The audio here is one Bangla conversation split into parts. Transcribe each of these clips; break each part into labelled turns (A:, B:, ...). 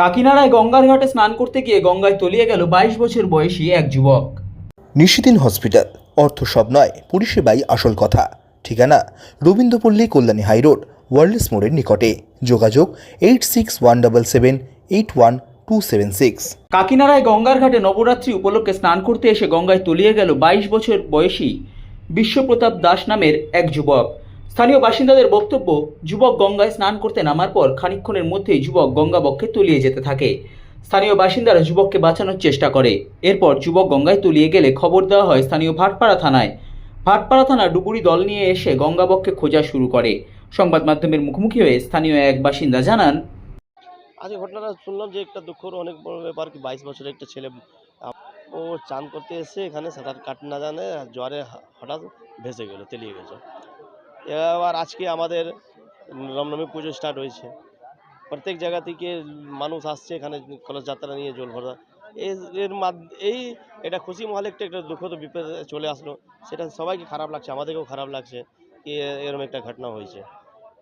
A: কাকিনাড়ায় গঙ্গার ঘাটে স্নান করতে গিয়ে গঙ্গায় তলিয়ে গেল বাইশ বছর বয়সী এক যুবক।
B: নিশিদিন হসপিটাল অর্থ সব নয় পরিষেবাই আসল কথা। ঠিকানা রবীন্দ্রপল্লী কল্যাণী হাইরোড ওয়ার্ল্ডস মোড়ের নিকটে। যোগাযোগ eight six one double seven eight one two seven six.
A: কাকিনাড়ায় গঙ্গার ঘাটে নবরাত্রি উপলক্ষে স্নান করতে এসে গঙ্গায় তলিয়ে গেল বাইশ বছর বয়সী বিশ্বপ্রতাপ দাস নামের এক যুবক। স্থানীয় বাসিন্দাদের বক্তব্য, যুবক গঙ্গায় স্নান করতে নামার পর খানিকক্ষণের মধ্যেই যুবক গঙ্গা বক্ষে তলিয়ে যেতে থাকে। স্থানীয় বাসিন্দারা যুবককে বাঁচানোর চেষ্টা করে। এরপর যুবক গঙ্গায় তলিয়ে গেলে খবর দেওয়া হয় স্থানীয় ভাটপাড়া থানায়। ভাটপাড়া থানা ডুবুরি দল নিয়ে এসে গঙ্গাবক্ষে খোঁজা শুরু করে। সংবাদ মাধ্যমের মুখোমুখি হয়ে স্থানীয় এক বাসিন্দা জানান
C: আজকে ঘটনাটা শুনলাম যে একটা দুঃখর অনেক বড় ব্যাপার কি বাইশ বছরের একটা ছেলে, ও চান করতে এসে এখানে সাঁতার কাট না জানে জ্বরে হঠাৎ ভেসে গেল, তেলিয়ে গেছে এবার আজকে আমাদের রামনবমী পুজো স্টার্ট হয়েছে। প্রত্যেক জায়গা থেকে মানুষ আসছে এখানে কলস যাত্রা নিয়ে জল ভরা। এর এই এটা খুশি মহলে একটা একটা দুঃখ তো বিপদ চলে আসলো। সেটা সবাইকে খারাপ লাগছে, আমাদেরকেও খারাপ লাগছে কি এরকম একটা ঘটনা হয়েছে।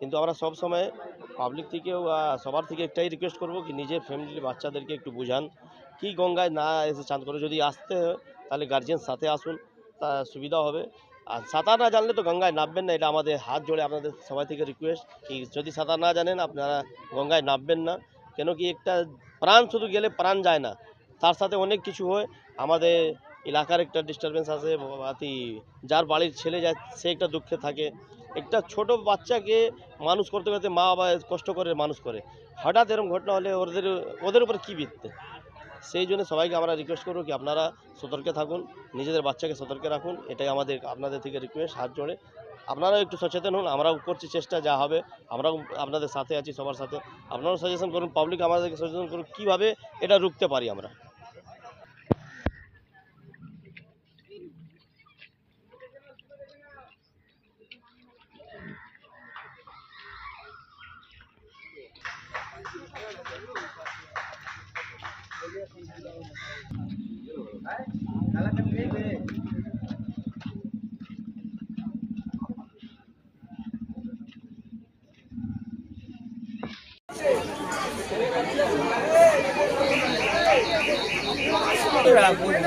C: কিন্তু আমরা সব সময় পাবলিক থেকেও সবার থেকে একটাই রিকোয়েস্ট করব কি নিজের ফ্যামিলির বাচ্চাদেরকে একটু বুঝান। কি গঙ্গায় না এসে চান করে, যদি আসতে তাহলে গার্জিয়ান সাথে আসুন, তা সুবিধা হবে। আর সাঁতার না জানলে তো গঙ্গায় নামবেন না, এটা আমাদের হাত জোড়ে আপনাদের সবাই থেকে রিকোয়েস্ট কি যদি সাঁতার না জানেন আপনারা গঙ্গায় নামবেন না, কেন কি একটা প্রাণ শুধু গেলে প্রাণ যায় না। তার সাথে অনেক কিছু হয়, আমাদের এলাকার একটা ডিস্টারবেন্স আছে বাতি যার বাড়ির ছেলে যায়, সে একটা দুঃখে থাকে। একটা ছোট বাচ্চাকে মানুষ করতে করতে মা বাবা কষ্ট করে মানুষ করে। হঠাৎ এরকম ঘটনা হলে ওদের ওদের উপরে কী বিততে? সেই জন্য সবাইকে আমরা রিকোয়েস্ট করব কি আপনারা সতর্কে থাকুন, নিজেদের বাচ্চাকে সতর্কে রাখুন, এটাই আমাদের, আপনাদের থেকে রিকোয়েস্ট হাত জোড়ে। আপনারাও একটু সচেতন হন, আমরাও করছি চেষ্টা, যা হবে, আমরাও আপনাদের সাথে আছি, সবার সাথে। আপনারাও সাজেশন করুন পাবলিক আমাদেরকে সচেতন করুন কীভাবে এটা রুখতে পারি আমরা। Gracias.